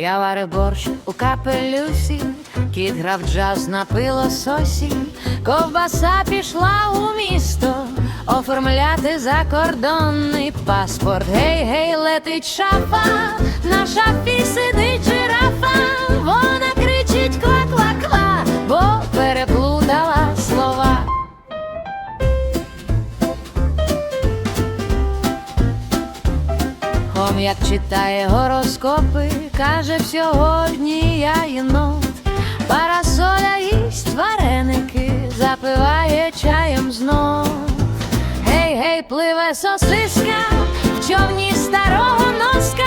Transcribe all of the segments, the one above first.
Я варив борщ у капелюсі, кіт грав джаз на пилососі, ковбаса пішла у місто оформляти закордонний паспорт. Гей, гей, летить шафа, наша шафі Хом'як читає гороскопи, каже сьогодні я єнот. Парасоля їсть вареники, запиває чаєм знов. Гей, гей, пливе сосиска, в човні старого носка,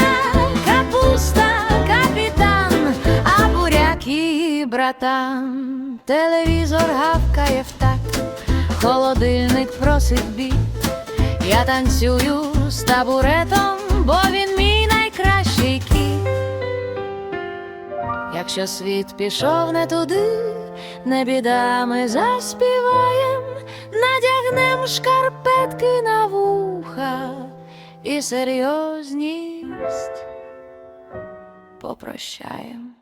капуста, капітан, а буряк її братан. Телевізор гавкає в такт, холодильник просить бій. Я танцюю з табуретом, Якщо світ пішов не туди, не біда, ми заспіваєм, надягнем шкарпетки на вуха і серйозність попрощаєм.